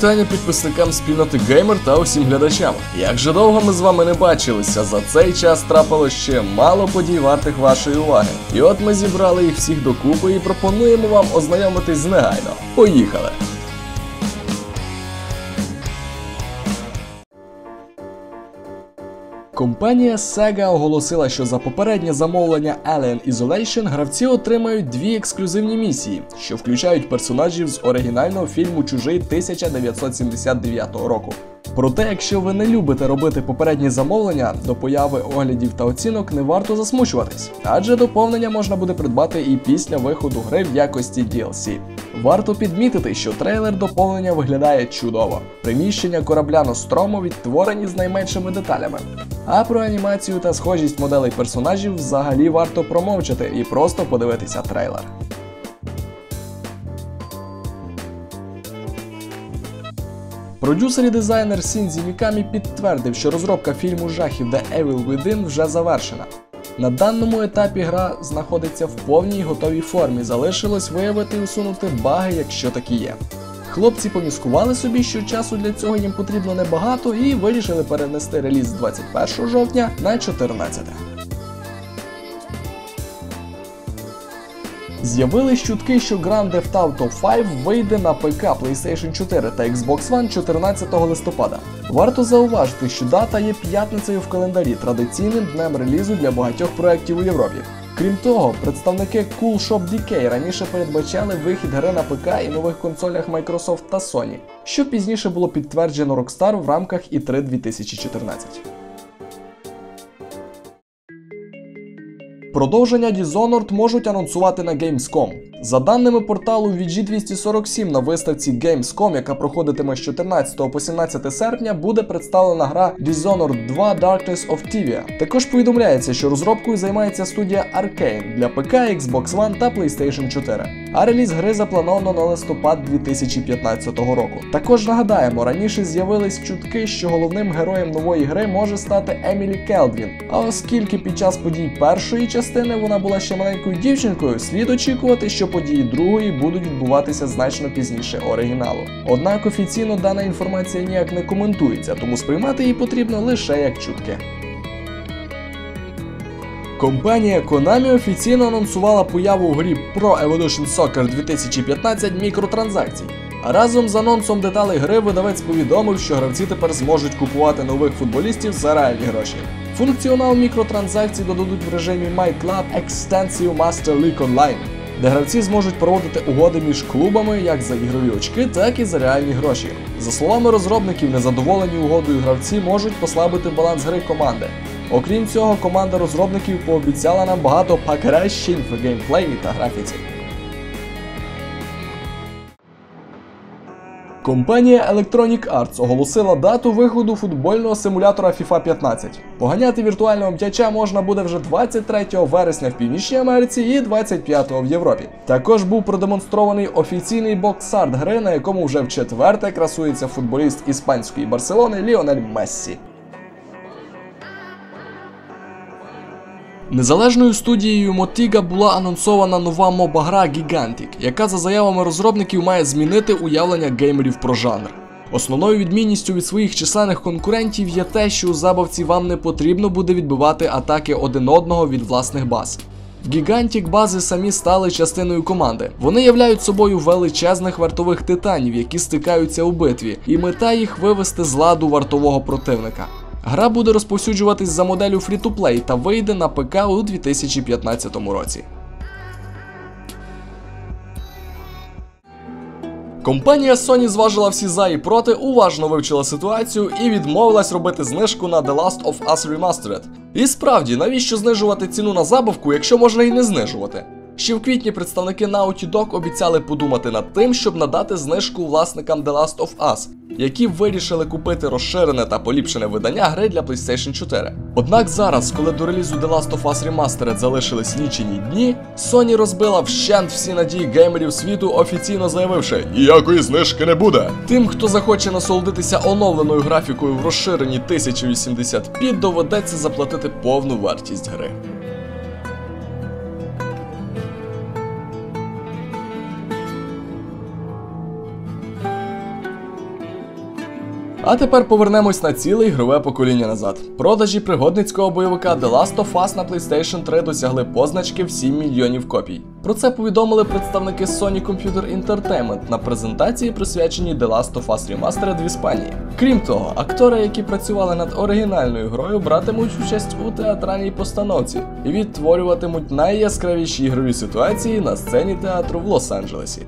Вітання підписникам спільноти Геймер та усім глядачам. Як же довго ми з вами не бачилися, за цей час трапило ще мало подій вартих вашої уваги. І от ми зібрали їх всіх докупи і пропонуємо вам ознайомитись негайно. Поїхали! Компанія Sega оголосила, що за попереднє замовлення Alien Isolation гравці отримають дві ексклюзивні місії, що включають персонажів з оригінального фільму Чужий 1979 року. Проте, якщо ви не любите робити попередні замовлення, до появи оглядів та оцінок не варто засмучуватись, адже доповнення можна буде придбати і після виходу гри в якості DLC. Варто підмітити, що трейлер доповнення виглядає чудово. Приміщення корабля Нострому відтворені з найменшими деталями. А про анімацію та схожість моделей персонажів взагалі варто промовчати і просто подивитися трейлер. Продюсер і дизайнер Сінзі Мікамі підтвердив, що розробка фільму жахів The Evil Within вже завершена. На даному етапі гра знаходиться в повній готовій формі. Залишилось виявити і усунути баги, якщо такі є. Хлопці поміскували собі, що часу для цього їм потрібно небагато, і вирішили перенести реліз з 21 жовтня на 14. З'явились чутки, що Grand Theft Auto 5 вийде на ПК PlayStation 4 та Xbox One 14 листопада. Варто зауважити, що дата є п'ятницею в календарі, традиційним днем релізу для багатьох проєктів у Європі. Крім того, представники Cool Shop DK раніше передбачали вихід гри на ПК і нових консолях Microsoft та Sony, що пізніше було підтверджено Rockstar в рамках E3 2014. Продовження Dishonored можуть анонсувати на Gamescom. За даними порталу VG247 на виставці Gamescom, яка проходитиме з 14 по 17 серпня, буде представлена гра Dishonored 2 Darkness of Tivia. Також повідомляється, що розробкою займається студія Arkane для ПК, Xbox One та PlayStation 4. А реліз гри заплановано на листопад 2015 року. Також нагадаємо, раніше з'явились чутки, що головним героєм нової гри може стати Емілі Келдвін. А оскільки під час подій першої частини вона була ще маленькою дівчинкою, слід очікувати, що події другої будуть відбуватися значно пізніше оригіналу. Однак офіційно дана інформація ніяк не коментується, тому сприймати її потрібно лише як чутки. Компанія Konami офіційно анонсувала появу в грі Pro Evolution Soccer 2015 мікротранзакцій. Разом з анонсом деталей гри видавець повідомив, що гравці тепер зможуть купувати нових футболістів за реальні гроші. Функціонал мікротранзакцій додадуть в режимі My Club Extensive Master League Online, де гравці зможуть проводити угоди між клубами як за ігрові очки, так і за реальні гроші. За словами розробників, незадоволені угодою гравці можуть послабити баланс гри команди. Окрім цього, команда розробників пообіцяла нам багато покращень в геймплеї та графіці. Компанія Electronic Arts оголосила дату виходу футбольного симулятора FIFA 15. Поганяти віртуального м'яча можна буде вже 23 вересня в Північній Америці і 25 в Європі. Також був продемонстрований офіційний боксарт гри, на якому вже в четверте красується футболіст іспанської Барселони Ліонель Мессі. Незалежною студією Motiga була анонсована нова моба гра Gigantic, яка за заявами розробників має змінити уявлення геймерів про жанр. Основною відмінністю від своїх численних конкурентів є те, що у забавці вам не потрібно буде відбивати атаки один одного від власних баз. Gigantic бази самі стали частиною команди. Вони являють собою величезних вартових титанів, які стикаються у битві, і мета їх вивести з ладу вартового противника. Гра буде розповсюджуватись за моделлю Free-to-Play та вийде на ПК у 2015 році. Компанія Sony зважила всі за і проти, уважно вивчила ситуацію і відмовилась робити знижку на The Last of Us Remastered. І справді, навіщо знижувати ціну на забавку, якщо можна і не знижувати? Ще в квітні представники Naughty Dog обіцяли подумати над тим, щоб надати знижку власникам The Last of Us, які вирішили купити розширене та поліпшене видання гри для PlayStation 4. Однак зараз, коли до релізу The Last of Us Remastered залишились лічені дні, Sony розбила вщент всі надії геймерів світу, офіційно заявивши, ніякої знижки не буде. Тим, хто захоче насолодитися оновленою графікою в розширенні 1080p, доведеться заплатити повну вартість гри. А тепер повернемось на ціле ігрове покоління назад. Продажі пригодницького бойовика The Last of Us на PlayStation 3 досягли позначки в 7 мільйонів копій. Про це повідомили представники Sony Computer Entertainment на презентації, присвяченій The Last of Us Remastered в Іспанії. Крім того, актори, які працювали над оригінальною грою, братимуть участь у театральній постановці і відтворюватимуть найяскравіші ігрові ситуації на сцені театру в Лос-Анджелесі.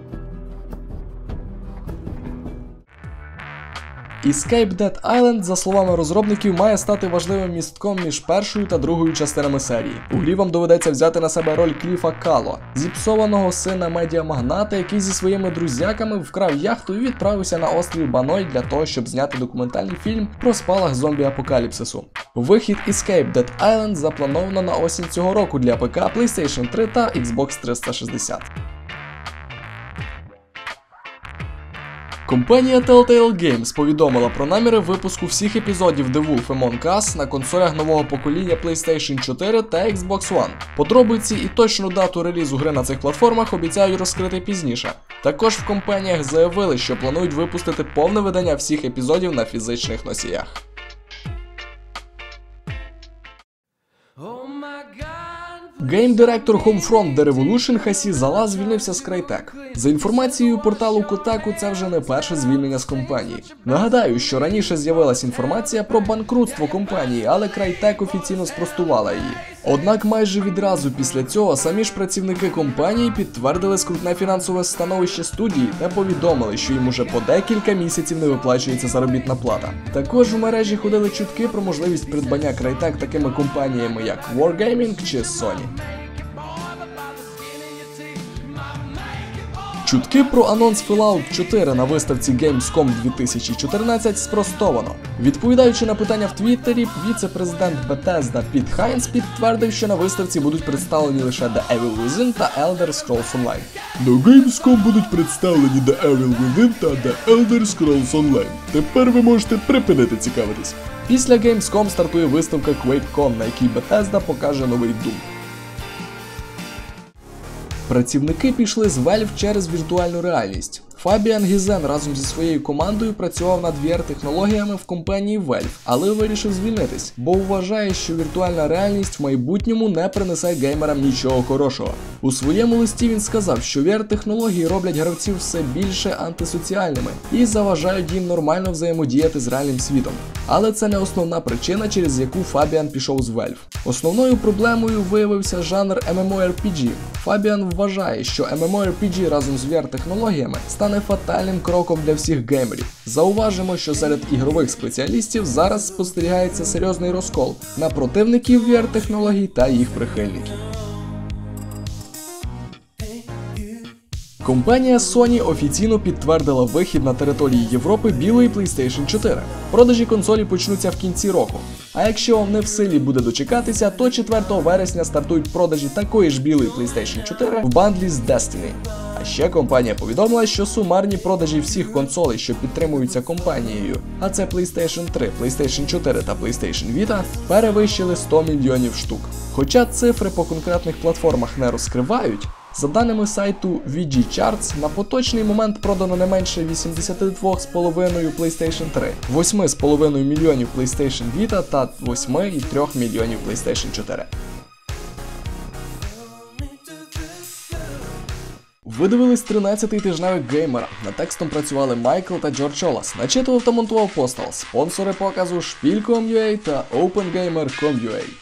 Escape Dead Island, за словами розробників, має стати важливим містком між першою та другою частинами серії. У грі вам доведеться взяти на себе роль Кліфа Кало, зіпсованого сина медіамагната, який зі своїми друзяками вкрав яхту і відправився на острів Баной для того, щоб зняти документальний фільм про спалах зомбі-апокаліпсису. Вихід Escape Dead Island заплановано на осінь цього року для ПК, PlayStation 3 та Xbox 360. Компанія Telltale Games повідомила про наміри випуску всіх епізодів The Wolf Among Us на консолях нового покоління PlayStation 4 та Xbox One. Подробиці і точну дату релізу гри на цих платформах обіцяють розкрити пізніше. Також в компаніях заявили, що планують випустити повне видання всіх епізодів на фізичних носіях. Гейм-директор Homefront The Revolution Хасі Зала звільнився з Crytek. За інформацією порталу Kotaku, це вже не перше звільнення з компанії. Нагадаю, що раніше з'явилася інформація про банкрутство компанії, але Crytek офіційно спростувала її. Однак майже відразу після цього самі ж працівники компанії підтвердили скрутне фінансове становище студії та повідомили, що їм уже по декілька місяців не виплачується заробітна плата. Також у мережі ходили чутки про можливість придбання Crytek такими компаніями, як Wargaming чи Sony. Чутки про анонс Fallout 4 на виставці Gamescom 2014 спростовано. Відповідаючи на питання в Твіттері, віце-президент Bethesda Піт Хайнс підтвердив, що на виставці будуть представлені лише The Evil Within та Elder Scrolls Online. На Gamescom будуть представлені The Evil Within та The Elder Scrolls Online. Тепер ви можете припинити цікавитись. Після Gamescom стартує виставка QuakeCon, на якій Bethesda покаже новий Doom. Працівники пішли з Valve через віртуальну реальність. Фабіан Гізен разом зі своєю командою працював над VR-технологіями в компанії Valve, але вирішив звільнитись, бо вважає, що віртуальна реальність в майбутньому не принесе геймерам нічого хорошого. У своєму листі він сказав, що VR-технології роблять гравців все більше антисоціальними і заважають їм нормально взаємодіяти з реальним світом. Але це не основна причина, через яку Фабіан пішов з Valve. Основною проблемою виявився жанр MMORPG. Фабіан вважає, що MMORPG разом з VR-технологіями стане фатальним кроком для всіх геймерів. Зауважимо, що серед ігрових спеціалістів зараз спостерігається серйозний розкол на противників VR-технологій та їх прихильників. Компанія Sony офіційно підтвердила вихід на території Європи білої PlayStation 4. Продажі консолі почнуться в кінці року. А якщо вам не в силі буде дочекатися, то 4 вересня стартують продажі такої ж білої PlayStation 4 в бандлі з Destiny. Ще компанія повідомила, що сумарні продажі всіх консолей, що підтримуються компанією, а це PlayStation 3, PlayStation 4 та PlayStation Vita, перевищили 100 мільйонів штук. Хоча цифри по конкретних платформах не розкривають. За даними сайту VG Charts, на поточний момент продано не менше 82,5 PlayStation 3, 8,5 мільйонів PlayStation Vita та 8,3 мільйонів PlayStation 4. Ви дивились 13-й тижневик геймера. Над текстом працювали Майкл та Джордж Олас. Начитував та монтував постал. Спонсори показу Шпіль.com.ua та OpenGamer.com.ua.